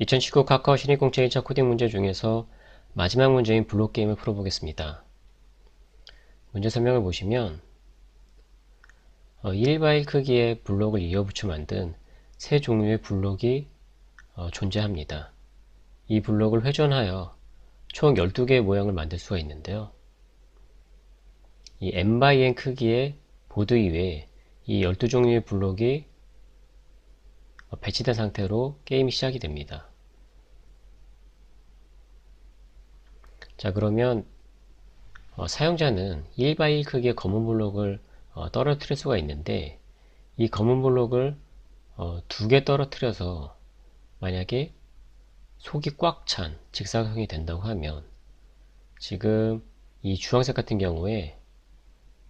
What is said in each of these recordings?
2019 카카오 신입공채 1차 코딩 문제 중에서 마지막 문제인 블록 게임을 풀어보겠습니다. 문제 설명을 보시면 어, 1바일 크기의 블록을 이어붙여 만든 세 종류의 블록이 어, 존재합니다. 이 블록을 회전하여 총 12개의 모양을 만들 수가 있는데요. 이 n 크기의 보드 위에 이 12종류의 블록이 어, 배치된 상태로 게임이 시작이 됩니다. 자 그러면 어, 사용자는 1x1 크기의 검은 블록을 어, 떨어뜨릴 수가 있는데 이 검은 블록을 어, 두개 떨어뜨려서 만약에 속이 꽉 찬 직사각형이 된다고 하면 지금 이 주황색 같은 경우에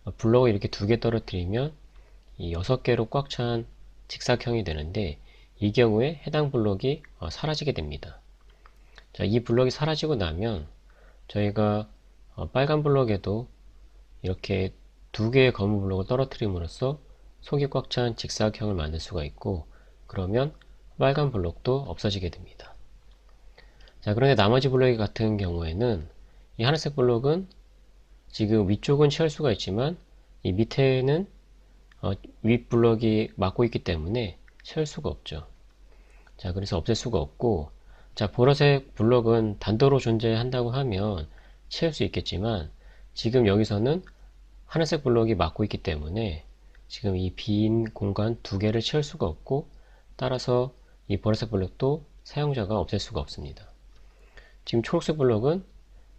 어, 블록을 이렇게 두 개 떨어뜨리면 이 여섯 개로 꽉 찬 직사각형이 되는데 이 경우에 해당 블록이 어, 사라지게 됩니다. 자, 이 블록이 사라지고 나면 저희가 어, 빨간 블록에도 이렇게 두 개의 검은 블록을 떨어뜨림으로써 속이 꽉 찬 직사각형을 만들 수가 있고 그러면 빨간 블록도 없어지게 됩니다. 자 그런데 나머지 블록 같은 경우에는 이 하늘색 블록은 지금 위쪽은 채울 수가 있지만 이 밑에는 어, 윗 블록이 막고 있기 때문에 채울 수가 없죠. 자, 그래서 없앨 수가 없고, 자, 보라색 블록은 단도로 존재한다고 하면 채울 수 있겠지만, 지금 여기서는 하늘색 블록이 막고 있기 때문에 지금 이 빈 공간 두 개를 채울 수가 없고, 따라서 이 보라색 블록도 사용자가 없앨 수가 없습니다. 지금 초록색 블록은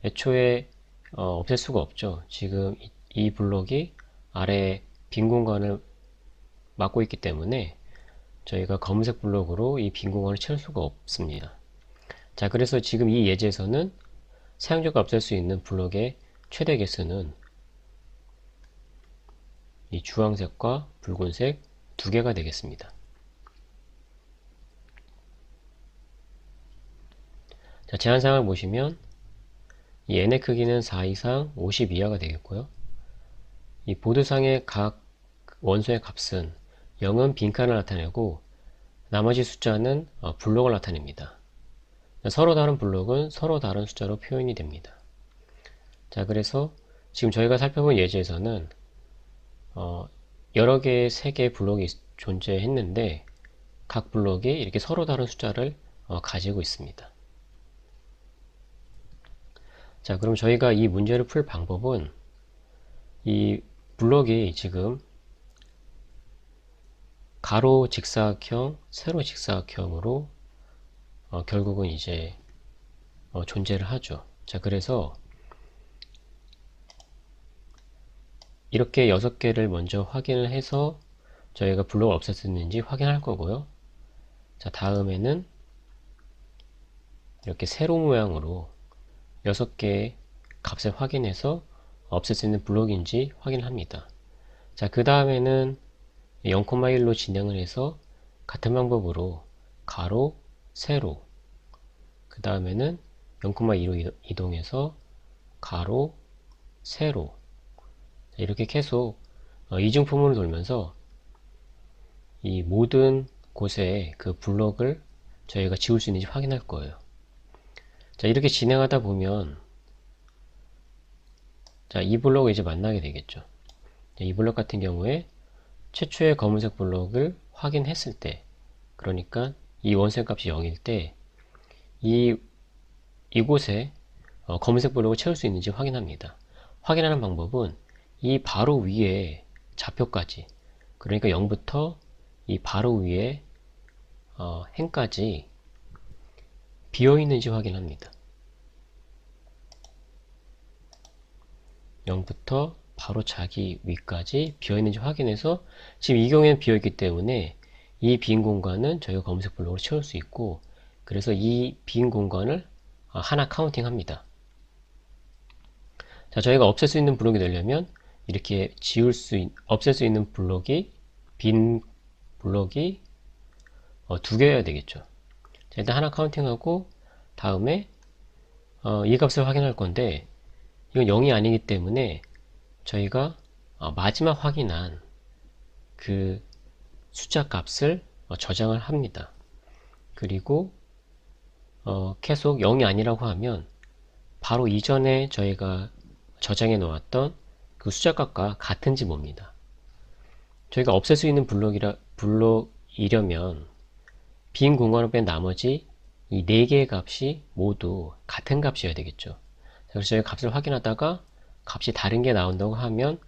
애초에 어, 없앨 수가 없죠. 지금 이, 이 블록이 아래 빈 공간을 막고 있기 때문에 저희가 검은색 블록으로 이 빈 공간을 채울 수가 없습니다. 자, 그래서 지금 이 예제에서는 사용자가 없앨 수 있는 블록의 최대 개수는 이 주황색과 붉은색 두 개가 되겠습니다. 자, 제한사항을 보시면 이 n의 크기는 4 이상 50 이하가 되겠고요. 이 보드상의 각 원소의 값은 0은 빈칸을 나타내고 나머지 숫자는 어, 블록을 나타냅니다. 서로 다른 블록은 서로 다른 숫자로 표현이 됩니다. 자 그래서 지금 저희가 살펴본 예제에서는 어, 여러 개의 세 개의 블록이 존재했는데 각 블록이 이렇게 서로 다른 숫자를 어, 가지고 있습니다. 자 그럼 저희가 이 문제를 풀 방법은 이 블록이 지금 가로 직사각형, 세로 직사각형으로 어, 결국은 이제 어, 존재를 하죠. 자, 그래서 이렇게 여섯 개를 먼저 확인을 해서 저희가 블록을 없앴었는지 확인할 거고요. 자, 다음에는 이렇게 세로 모양으로 여섯 개의 값을 확인해서 없앨 수 있는 블록인지 확인합니다. 자, 그 다음에는 0,1로 진행을 해서 같은 방법으로 가로, 세로 그 다음에는 0,2로 이동해서 가로, 세로 이렇게 계속 어, 이중품으로 돌면서 이 모든 곳에 그 블록을 저희가 지울 수 있는지 확인할 거예요. 자 이렇게 진행하다 보면 자이 블록을 이제 만나게 되겠죠. 이 블록 같은 경우에 최초의 검은색 블록을 확인했을 때 그러니까 이 원색 값이 0일 때 이 이곳에 어, 검은색 블록을 채울 수 있는지 확인합니다. 확인하는 방법은 이 바로 위에 좌표까지 그러니까 0부터 이 바로 위에 어, 행까지 비어 있는지 확인합니다. 0부터 바로 자기 위까지 비어있는지 확인해서 지금 이 경우에는 비어있기 때문에 이 빈 공간은 저희가 검색 블록으로 채울 수 있고 그래서 이 빈 공간을 하나 카운팅 합니다. 자, 저희가 없앨 수 있는 블록이 되려면 이렇게 지울 수, 있, 없앨 수 있는 블록이 빈 블록이 어, 두 개여야 되겠죠. 자, 일단 하나 카운팅하고 다음에 어, 이 값을 확인할 건데 이건 0이 아니기 때문에 저희가 어, 마지막 확인한 그 숫자 값을 어, 저장을 합니다. 그리고 어, 계속 0이 아니라고 하면 바로 이전에 저희가 저장해 놓았던 그 숫자값과 같은지 봅니다. 저희가 없앨 수 있는 블록이라, 블록이려면 빈 공간을 뺀 나머지 이 4개의 값이 모두 같은 값이어야 되겠죠. 그래서 저희 값을 확인하다가 값이 다른 게 나온다고 하면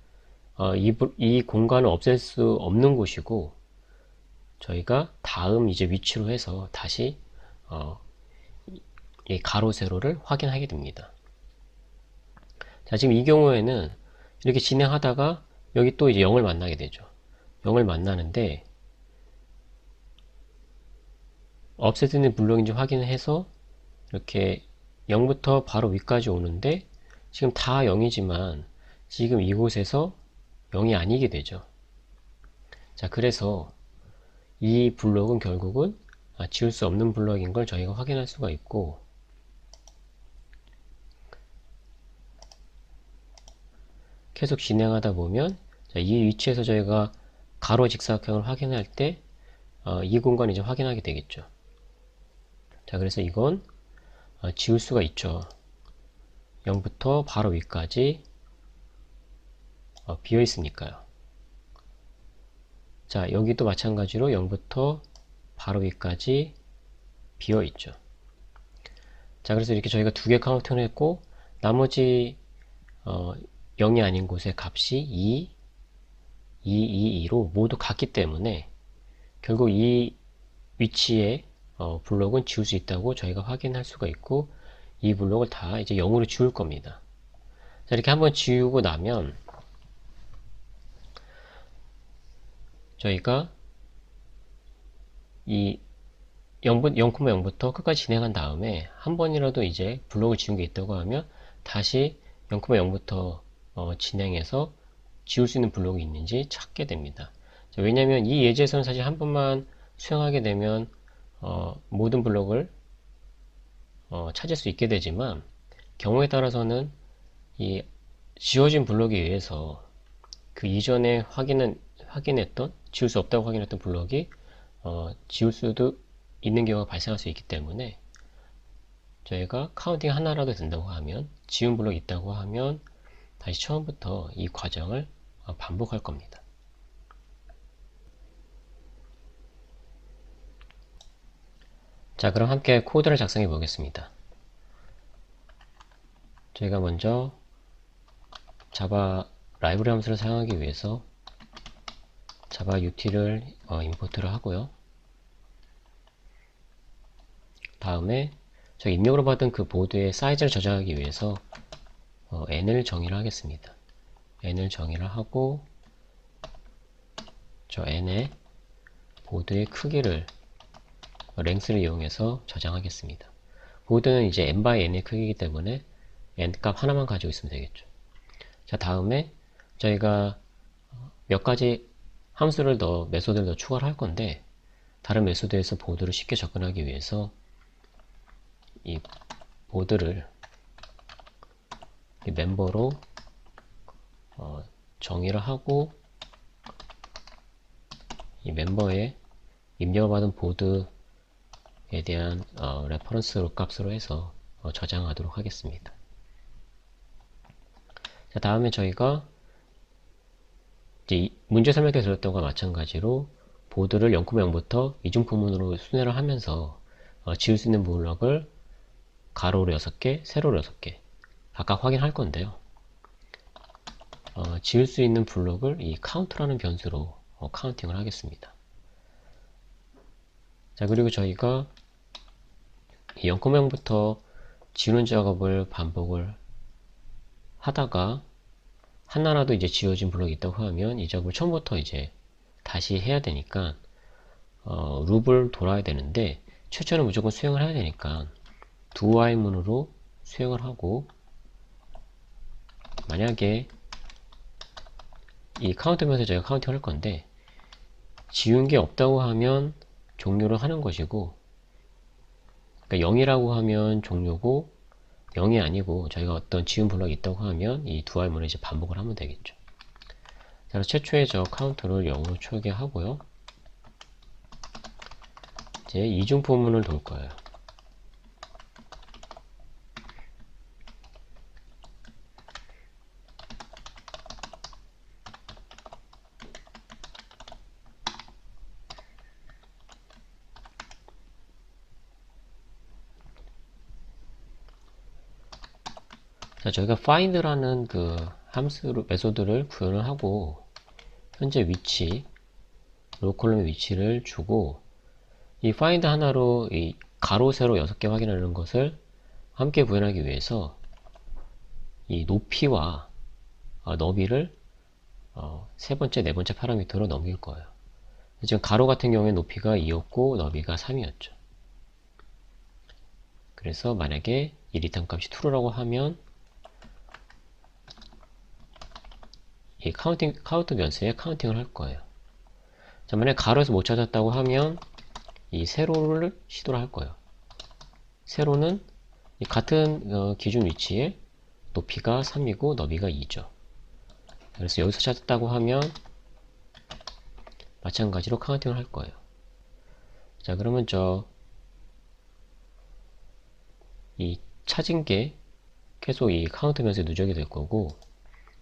어, 이, 이 공간을 없앨 수 없는 곳이고 저희가 다음 이제 위치로 해서 다시 어, 이 가로 세로를 확인하게 됩니다. 자 지금 이 경우에는 이렇게 진행하다가 여기 또 이제 0을 만나게 되죠. 0을 만나는데 없애드는 블록인지 확인해서 이렇게 0부터 바로 위까지 오는데 지금 다 0이지만 지금 이곳에서 0이 아니게 되죠. 자, 그래서 이 블록은 결국은 아, 지울 수 없는 블록인 걸 저희가 확인할 수가 있고 계속 진행하다 보면 자, 이 위치에서 저희가 가로 직사각형을 확인할 때이 어, 공간을 이제 확인하게 되겠죠. 자, 그래서 이건 어, 지울 수가 있죠. 0부터 바로 위까지 어, 비어 있으니까요. 자, 여기도 마찬가지로 0부터 바로 위까지 비어 있죠. 자, 그래서 이렇게 저희가 두 개 카운트를 했고, 나머지, 어, 0이 아닌 곳의 값이 2, 2, 2, 2로 모두 같기 때문에, 결국 이 위치에, 어, 블록은 지울 수 있다고 저희가 확인할 수가 있고, 이 블록을 다 이제 0으로 지울 겁니다. 자, 이렇게 한번 지우고 나면, 저희가 이 0,0부터 끝까지 진행한 다음에 한 번이라도 이제 블록을 지운 게 있다고 하면 다시 0,0부터 어, 진행해서 지울 수 있는 블록이 있는지 찾게 됩니다. 자, 왜냐하면 이 예제에서는 사실 한 번만 수행하게 되면 어, 모든 블록을 어, 찾을 수 있게 되지만 경우에 따라서는 이 지워진 블록에 의해서 그 이전에 확인은 확인했던 지울 수 없다고 확인했던 블록이 어, 지울 수도 있는 경우가 발생할 수 있기 때문에 저희가 카운팅 하나라도 된다고 하면 지운 블록이 있다고 하면 다시 처음부터 이 과정을 어, 반복할 겁니다. 자 그럼 함께 코드를 작성해 보겠습니다. 저희가 먼저 자바 라이브러리 함수를 사용하기 위해서 자바 ut를 어, 임포트를 하고요. 다음에 저 입력으로 받은 그 보드의 사이즈를 저장하기 위해서 어, n을 정의를 하겠습니다. n을 정의를 하고 저 n의 보드의 크기를 랭스를 이용해서 저장하겠습니다. 보드는 이제 n by n의 크기이기 때문에 n 값 하나만 가지고 있으면 되겠죠. 자 다음에 저희가 몇 가지 함수를 더 메소드를 더 추가를 할 건데 다른 메소드에서 보드를 쉽게 접근하기 위해서 이 보드를 이 멤버로 어, 정의를 하고 이 멤버에 입력받은 보드 에 대한 어, 레퍼런스 값으로 해서 어, 저장하도록 하겠습니다. 자, 다음에 저희가 이제 문제 설명에 들었던 것과 마찬가지로 보드를 0,0부터 이중포문으로 순회를 하면서 어, 지울 수 있는 블록을 가로로 6개, 세로로 6개 각각 확인할 건데요. 어, 지울 수 있는 블록을 이 카운트라는 변수로 어, 카운팅을 하겠습니다. 자 그리고 저희가 0,0부터 지우는 작업을 반복을 하다가 하나라도 이제 지워진 블록이 있다고 하면 이 작업을 처음부터 이제 다시 해야 되니까 어, 룹을 돌아야 되는데 최초는 무조건 수행을 해야 되니까 두 while문으로 수행을 하고 만약에 이 카운트면서 제가 카운팅 할 건데 지운 게 없다고 하면 종료를 하는 것이고 그러니까 0이라고 하면 종료고 0이 아니고 저희가 어떤 지운 블록이 있다고 하면 이 두 알문을 이제 반복을 하면 되겠죠. 자, 최초에 저 카운트를 0으로 초기하고요. 이제 이중 포문을 돌 거예요. 자, 저희가 find라는 그 함수 메소드를 구현을 하고 현재 위치 로컬럼의 위치를 주고 이 find 하나로 이 가로 세로 6개 확인하는 것을 함께 구현하기 위해서 이 높이와 어, 너비를 어, 세 번째, 네 번째 파라미터로 넘길 거예요. 지금 가로 같은 경우에 높이가 2였고 너비가 3이었죠. 그래서 만약에 이 리턴 값이 true라고 하면 이 카운팅, 카운트 변수에 카운팅을 할 거예요. 자, 만약에 가로에서 못 찾았다고 하면 이 세로를 시도를 할 거예요. 세로는 같은 어, 기준 위치에 높이가 3이고 너비가 2죠. 그래서 여기서 찾았다고 하면 마찬가지로 카운팅을 할 거예요. 자, 그러면 저 이 찾은 게 계속 이 카운트 변수에 누적이 될 거고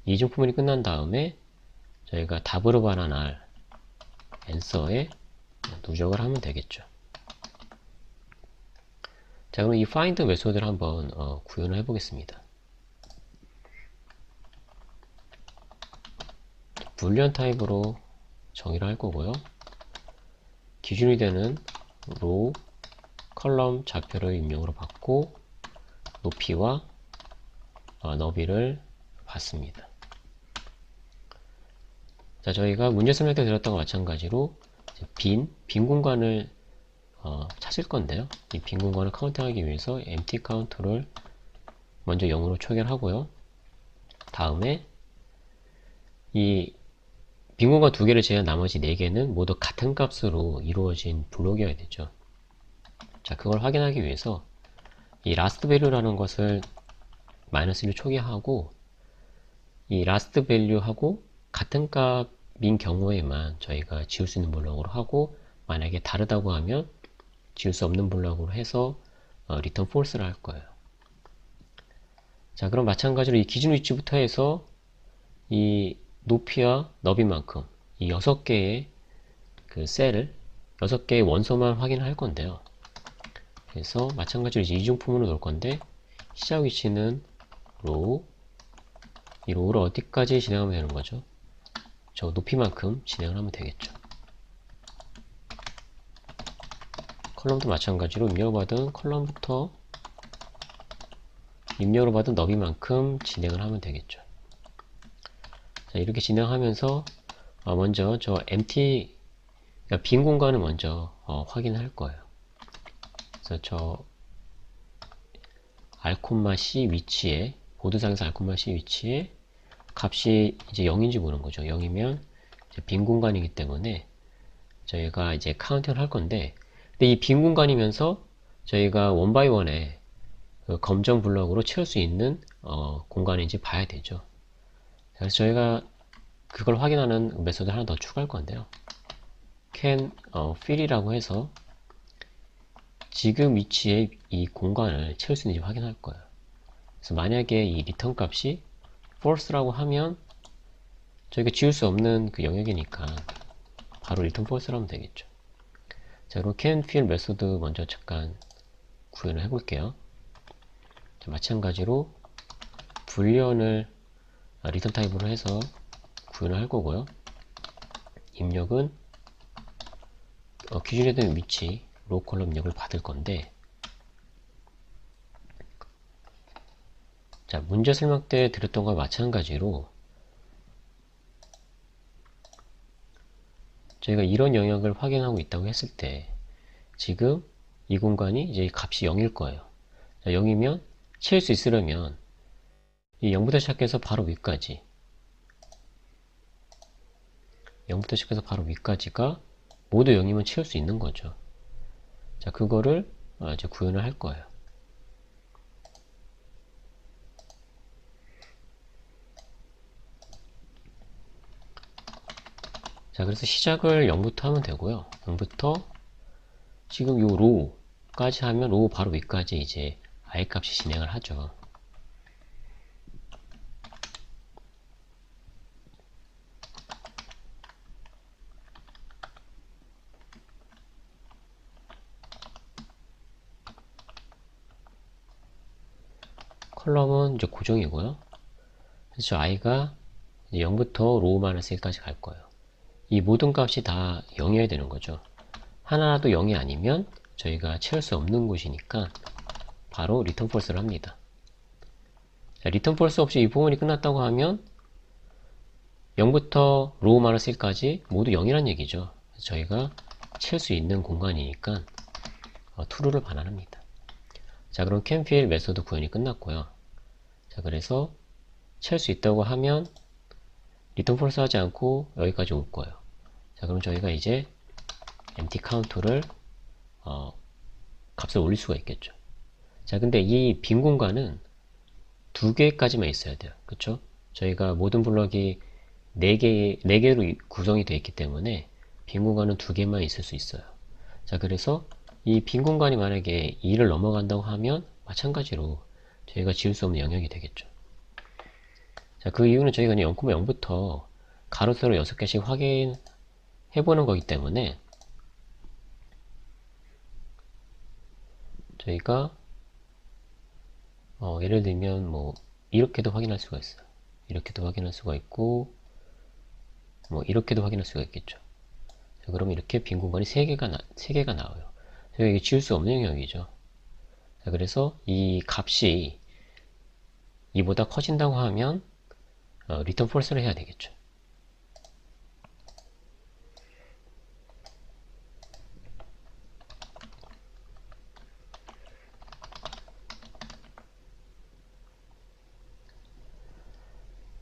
이중 부분이 끝난 다음에 저희가 답으로 반환할 앤서에 누적을 하면 되겠죠. 자, 그럼 이 find 메소드를 한번 어, 구현을 해보겠습니다. 불리언 타입으로 정의를 할 거고요. 기준이 되는 row, 컬럼 좌표를 입력으로 받고 높이와 어, 너비를 받습니다. 자, 저희가 문제 설명 때 드렸던 것 마찬가지로 빈, 빈 공간을 어, 찾을 건데요. 이 빈 공간을 카운트하기 위해서 empty count를 먼저 0으로 초기화하고요. 다음에 이 빈 공간 두 개를 제외한 나머지 네 개는 모두 같은 값으로 이루어진 블록이어야 되죠. 자, 그걸 확인하기 위해서 이 last value라는 것을 마이너스 1 초기화하고 이 last value하고 같은 값인 경우에만 저희가 지울 수 있는 블록으로 하고 만약에 다르다고 하면 지울 수 없는 블록으로 해서 어, return false를 할 거예요. 자, 그럼 마찬가지로 이 기준 위치부터 해서 이 높이와 너비만큼 이 6개의 그 셀을 6개의 원소만 확인할 건데요. 그래서 마찬가지로 이제 이중품으로 놓을 건데 시작 위치는 로우 이 로우를 어디까지 진행하면 되는 거죠? 저 높이만큼 진행을 하면 되겠죠. 컬럼도 마찬가지로 입력을 받은 컬럼부터 입력을 받은 너비만큼 진행을 하면 되겠죠. 자, 이렇게 진행하면서 어, 먼저 저 empty 그러니까 빈 공간을 먼저 어, 확인할 거예요. 그래서 저 알콤마 C 위치에 보드상에서 알콤마 C 위치에 값이 이제 0인지 보는 거죠. 0이면 빈 공간이기 때문에 저희가 이제 카운팅을 할 건데 근데 이 빈 공간이면서 저희가 원바이 원에 그 검정 블럭으로 채울 수 있는 어, 공간인지 봐야 되죠. 그래서 저희가 그걸 확인하는 메소드 하나 더 추가할 건데요. can 어, fill이라고 해서 지금 위치에 이 공간을 채울 수 있는지 확인할 거예요. 그래서 만약에 이 리턴 값이 false라고 하면 저희가 지울 수 없는 그 영역이니까 바로 return false를 하면 되겠죠. 자, 그럼 can fill 메소드 먼저 잠깐 구현을 해볼게요. 자, 마찬가지로 불리언을 리턴 타입으로 해서 구현을 할 거고요. 입력은 어, 기준에 대한 위치 로컬 입력을 받을 건데 자 문제 설명 때 드렸던 것과 마찬가지로 저희가 이런 영역을 확인하고 있다고 했을 때 지금 이 공간이 이제 값이 0일 거예요. 자, 0이면 채울 수 있으려면 이 0부터 시작해서 바로 위까지 0부터 시작해서 바로 위까지가 모두 0이면 채울 수 있는 거죠. 자, 그거를 어, 이제 구현을 할 거예요. 자, 그래서 시작을 0부터 하면 되고요. 0부터 지금 요 로우까지 하면 로우 바로 위까지 이제 i 값이 진행을 하죠. 컬럼은 이제 고정이고요. 그래서 i가 0부터 로우 마이너스 1까지 갈 거예요. 이 모든 값이 다 0이어야 되는 거죠. 하나라도 0이 아니면 저희가 채울 수 없는 곳이니까 바로 리턴 폴스를 합니다. 자, 리턴 폴스 없이 이 부분이 끝났다고 하면 0부터 로우 마이너스 1까지 모두 0이란 얘기죠. 저희가 채울 수 있는 공간이니까 어, true를 반환합니다. 자 그럼 캠필 메소드 구현이 끝났고요. 자 그래서 채울 수 있다고 하면 리턴 폴스 하지 않고 여기까지 올 거예요. 자 그럼 저희가 이제 empty 카운트를 어, 값을 올릴 수가 있겠죠. 자 근데 이 빈 공간은 두 개까지만 있어야 돼요. 그쵸? 저희가 모든 블럭이 4개, 4개로 구성이 되어 있기 때문에 빈 공간은 두 개만 있을 수 있어요. 자 그래서 이 빈 공간이 만약에 2를 넘어간다고 하면 마찬가지로 저희가 지울 수 없는 영역이 되겠죠. 자, 그 이유는 저희가 0,0부터 가로 세로 6개씩 확인해 보는 거기 때문에 저희가 어, 예를 들면 뭐 이렇게도 확인할 수가 있어요. 이렇게도 확인할 수가 있고 뭐 이렇게도 확인할 수가 있겠죠. 자, 그럼 이렇게 빈 공간이 3개가, 나, 3개가 나와요. 이게 지울 수 없는 영역이죠. 자, 그래서 이 값이 이보다 커진다고 하면 어, 리턴 폴스를 해야 되겠죠.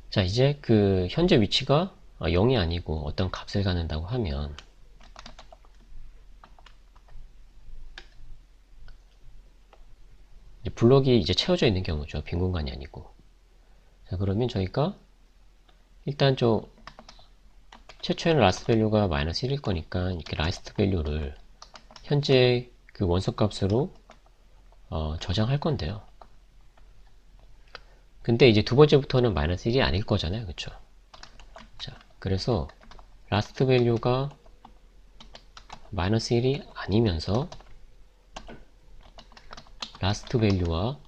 자 이제 그 현재 위치가 0이 아니고 어떤 값을 갖는다고 하면 블록이 이제 채워져 있는 경우죠. 빈 공간이 아니고. 자, 그러면 저희가 일단 저 최초에는 라스트 밸류가 마이너스 1일 거니까 이렇게 라스트 밸류를 현재 그 원소 값으로 어, 저장할 건데요. 근데 이제 두 번째부터는 마이너스 1이 아닐 거잖아요. 그쵸? 자, 그래서 라스트 밸류가 마이너스 1이 아니면서 라스트 밸류와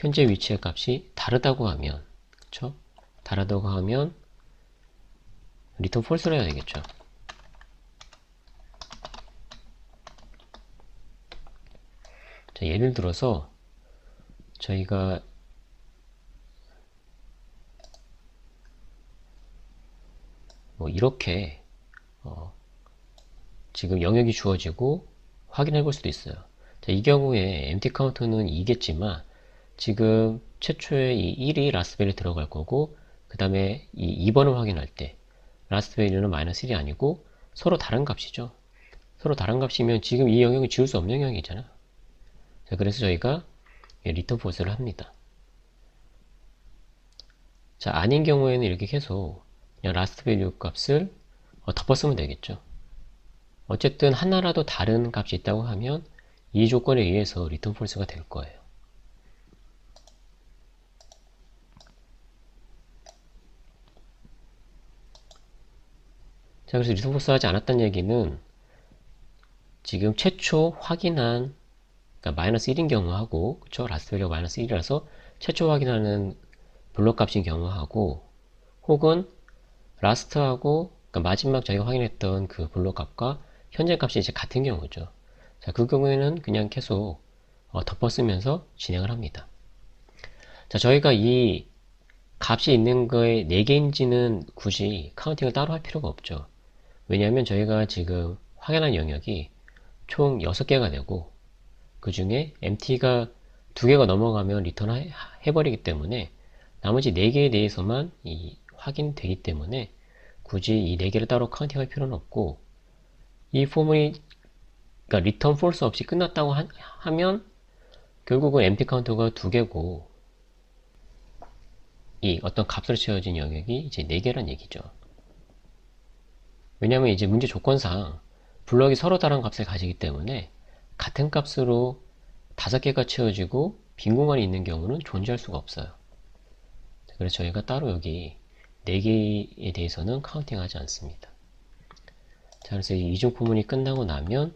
현재 위치의 값이 다르다고 하면 그쵸? 다르다고 하면 리턴 폴스를 해야 되겠죠. 자, 예를 들어서 저희가 뭐 이렇게 어 지금 영역이 주어지고 확인해 볼 수도 있어요. 자, 이 경우에 empty 카운트는 2겠지만 지금 최초에 이 1이 라스트밸류 들어갈 거고 그 다음에 이 2번을 확인할 때 라스트밸류는 마이너스 1이 아니고 서로 다른 값이죠. 서로 다른 값이면 지금 이 영역이 지울 수 없는 영역이잖아. 자, 그래서 저희가 리턴 폴스를 합니다. 자, 아닌 경우에는 이렇게 계속 그냥 라스트 밸류 값을 어, 덮어쓰면 되겠죠. 어쨌든 하나라도 다른 값이 있다고 하면 이 조건에 의해서 리턴 폴스가 될 거예요. 자, 그래서 리턴 폴스 하지 않았다는 얘기는 지금 최초 확인한 그러니까 마이너스 1인 경우하고 그쵸? 라스트 밸류가 마이너스 1이라서 최초 확인하는 블록 값인 경우하고 혹은 라스트하고 그러니까 마지막 저희가 확인했던 그 블록 값과 현재 값이 이제 같은 경우죠. 자, 그 경우에는 그냥 계속 어, 덮어쓰면서 진행을 합니다. 자, 저희가 이 값이 있는 거에 4개인지는 굳이 카운팅을 따로 할 필요가 없죠. 왜냐하면 저희가 지금 확인한 영역이 총 6개가 되고 그 중에 MT가 2개가 넘어가면 리턴 해버리기 때문에 나머지 4개에 대해서만 이 확인되기 때문에 굳이 이 4개를 따로 카운팅할 필요는 없고 이 폼이 그러니까 return false 없이 끝났다고 하, 면 결국은 empty 카운터가 2개고 이 어떤 값으로 채워진 영역이 이제 4개란 얘기죠. 왜냐하면 이제 문제 조건상 블럭이 서로 다른 값을 가지기 때문에 같은 값으로 5개가 채워지고 빈 공간이 있는 경우는 존재할 수가 없어요. 그래서 저희가 따로 여기 4개에 대해서는 카운팅하지 않습니다. 자, 그래서 이 이중 포문이 끝나고 나면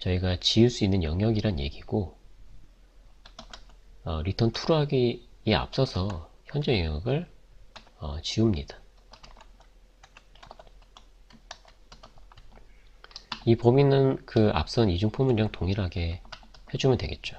저희가 지울 수 있는 영역이란 얘기고 어, 리턴 투로 하기에 앞서서 현재 영역을 어, 지웁니다. 이 범위는 그 앞선 이중 포문이랑 동일하게 해주면 되겠죠.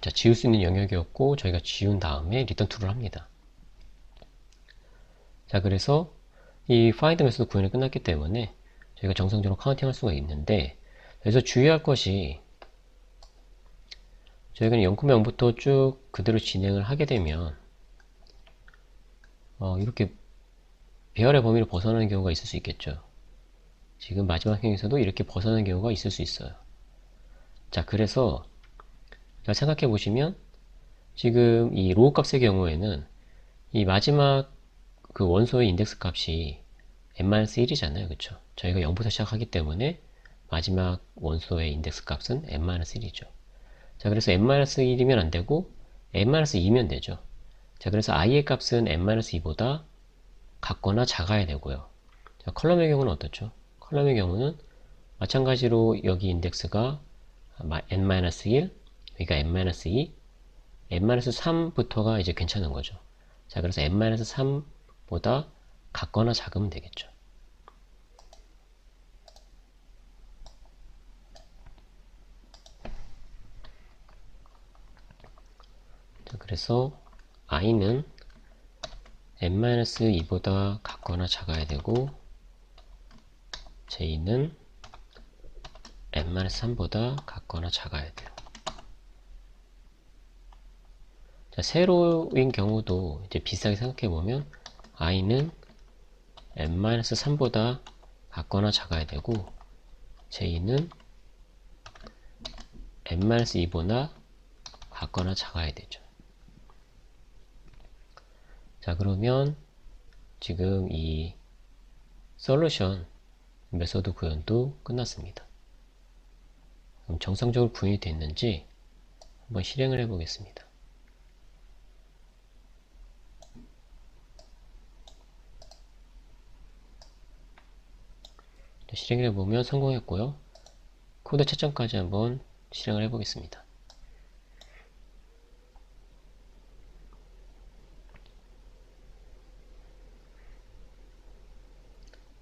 자, 지울 수 있는 영역이었고 저희가 지운 다음에 리턴 투를 합니다. 자, 그래서 이 find 메소드 구현이 끝났기 때문에 저희가 정상적으로 카운팅 할 수가 있는데 그래서 주의할 것이 저희가 0,0부터 쭉 그대로 진행을 하게 되면 어, 이렇게 배열의 범위를 벗어나는 경우가 있을 수 있겠죠. 지금 마지막 행에서도 이렇게 벗어나는 경우가 있을 수 있어요. 자, 그래서 자, 생각해 보시면 지금 이 로우 값의 경우에는 이 마지막 그 원소의 인덱스 값이 n-1이잖아요. 그쵸? 저희가 0부터 시작하기 때문에 마지막 원소의 인덱스 값은 n-1이죠. 자, 그래서 n-1이면 안 되고 n-2면 되죠. 자, 그래서 i의 값은 n-2보다 같거나 작아야 되고요. 자, 컬럼의 경우는 어떻죠? 컬럼의 경우는 마찬가지로 여기 인덱스가 n-1, 여기가 n-2, n-3부터가 이제 괜찮은 거죠. 자, 그래서 n-3 보다 같거나 작으면 되겠죠. 자, 그래서 i는 n-2보다 같거나 작아야 되고 j는 n-3보다 같거나 작아야 돼요. 자, 세로인 경우도 이제 비슷하게 생각해 보면 i는 n-3보다 같거나 작아야 되고 j는 n-2보다 같거나 작아야 되죠. 자 그러면 지금 이 솔루션 메소드 구현도 끝났습니다. 그럼 정상적으로 구현이 됐는지 한번 실행을 해 보겠습니다. 실행을 해보면 성공했고요. 코드 채점까지 한번 실행을 해보겠습니다.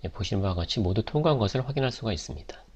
예, 보시는 바와 같이 모두 통과한 것을 확인할 수가 있습니다.